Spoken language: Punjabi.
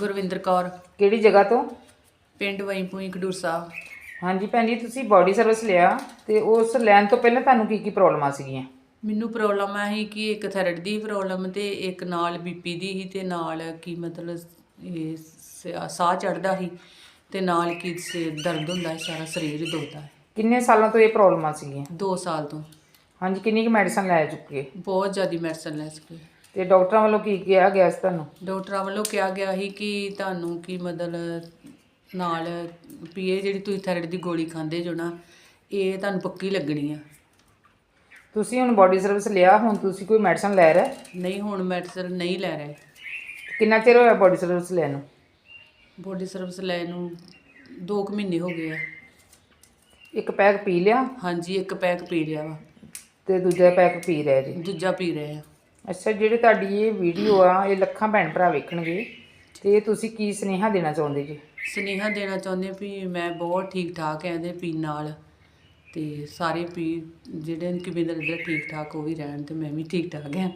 ਗੁਰਵਿੰਦਰ ਕੌਰ। ਕਿਹੜੀ ਜਗ੍ਹਾ ਤੋਂ? ਪਿੰਡ ਵਈਪੂਈ ਖਡੂਰ ਸਾਹਿਬ। ਹਾਂਜੀ ਭੈਣ ਜੀ ਤੁਸੀਂ ਬਾਡੀ ਸਰਵਿਸ ਲਿਆ ਤੇ ਉਸ ਲੈਣ ਤੋਂ ਪਹਿਲਾਂ ਤੁਹਾਨੂੰ ਕੀ ਕੀ ਪ੍ਰੋਬਲਮਾਂ ਸੀਗੀਆਂ? ਮੈਨੂੰ ਪ੍ਰੋਬਲਮ ਆ ਸੀ ਕਿ ਇੱਕ ਥਾਇਰਾਇਡ ਦੀ ਪ੍ਰੋਬਲਮ ਤੇ ਇੱਕ ਨਾਲ ਬੀਪੀ ਦੀ ਸੀ ਤੇ ਨਾਲ ਕੀ ਮਤਲਬ ਇਹ ਸ- ਸਾਹ ਚੜਦਾ ਸੀ ਤੇ ਨਾਲ ਕੀ ਸਿਰ ਦਰਦ ਹੁੰਦਾ ਹੈ ਸਾਰਾ ਸਰੀਰ ਹੀ ਦੁਖਦਾ ਹੈ ਕਿੰਨੇ ਸਾਲਾਂ ਤੋਂ ਇਹ ਪ੍ਰੋਬਲਮਾਂ ਸੀਗੀਆਂ? 2 ਸਾਲ ਤੋਂ। ਹਾਂਜੀ ਕਿੰਨੀ ਕੁ ਮੈਡੀਸਨ ਲੈ ਚੁੱਕੇ? ਬਹੁਤ ਜ਼ਿਆਦਾ ਮੈਡੀਸਨ ਲੈ ਸਕੇ ਤੇ ਡਾਕਟਰਾਂ ਵੱਲੋਂ ਕੀ ਕਿਹਾ ਗਿਆ ਸੀ ਤੁਹਾਨੂੰ? ਡਾਕਟਰਾਂ ਵੱਲੋਂ ਕਿਹਾ ਗਿਆ ਸੀ ਕਿ ਤੁਹਾਨੂੰ ਕੀ ਮਤਲਬ ਨਾਲ ਪੀਏ ਜਿਹੜੀ ਤੁਸੀਂ ਥਾਇਰਾਇਡ ਦੀ ਗੋਲੀ ਖਾਂਦੇ ਜੋ ਨਾ ਇਹ ਤੁਹਾਨੂੰ ਪੱਕੀ ਲੱਗਣੀ ਆ। ਤੁਸੀਂ ਹੁਣ ਬਾਡੀ ਸਰਵਿਸ ਲਿਆ ਹੁਣ ਤੁਸੀਂ ਕੋਈ ਮੈਡੀਸਨ ਲੈ ਰਹੇ? ਨਹੀਂ ਹੁਣ ਮੈਡੀਸਨ ਨਹੀਂ ਲੈ ਰਹੇ। ਕਿੰਨਾ ਚਿਰ ਹੋਇਆ ਬਾਡੀ ਸਰਵਿਸ ਲੈਣ ਨੂੰ? ਬੋਡੀ ਸਰਵਿਸ ਲੈ ਨੂੰ 2 ਕੁ ਮਹੀਨੇ ਹੋ ਗਏ ਆ। ਇੱਕ ਪੈਕ ਪੀ ਲਿਆ? ਹਾਂਜੀ ਇੱਕ ਪੈਕ ਪੀ ਲਿਆ ਵਾ। ਤੇ ਦੂਜਾ ਪੈਕ ਪੀ ਰਹੇ ਜੀ? ਦੂਜਾ ਪੀ ਰਹੇ ਆ। ਅੱਛਾ, ਜਿਹੜੀ ਤੁਹਾਡੀ ਇਹ ਵੀਡੀਓ ਆ, ਇਹ ਲੱਖਾਂ ਭੈਣ ਭਰਾ ਵੇਖਣਗੇ। ਤੇ ਤੁਸੀਂ ਕੀ ਸੁਨੇਹਾ ਦੇਣਾ ਚਾਹੁੰਦੇ ਜੀ? ਸੁਨੇਹਾ ਦੇਣਾ ਚਾਹੁੰਦੇ ਵੀ ਮੈਂ ਬਹੁਤ ਠੀਕ ਠਾਕ ਐ ਇਹਦੇ ਪੀਣ ਨਾਲ। ਤੇ ਸਾਰੇ ਪੀ, ਜਿਹੜੇ ਕਿ ਮੇਰੇ ਅੰਦਰ ਠੀਕ ਠਾਕ ਉਹ ਵੀ ਰਹਿਣ ਤੇ ਮੈਂ ਵੀ ਠੀਕ ਠਾਕ ਆ।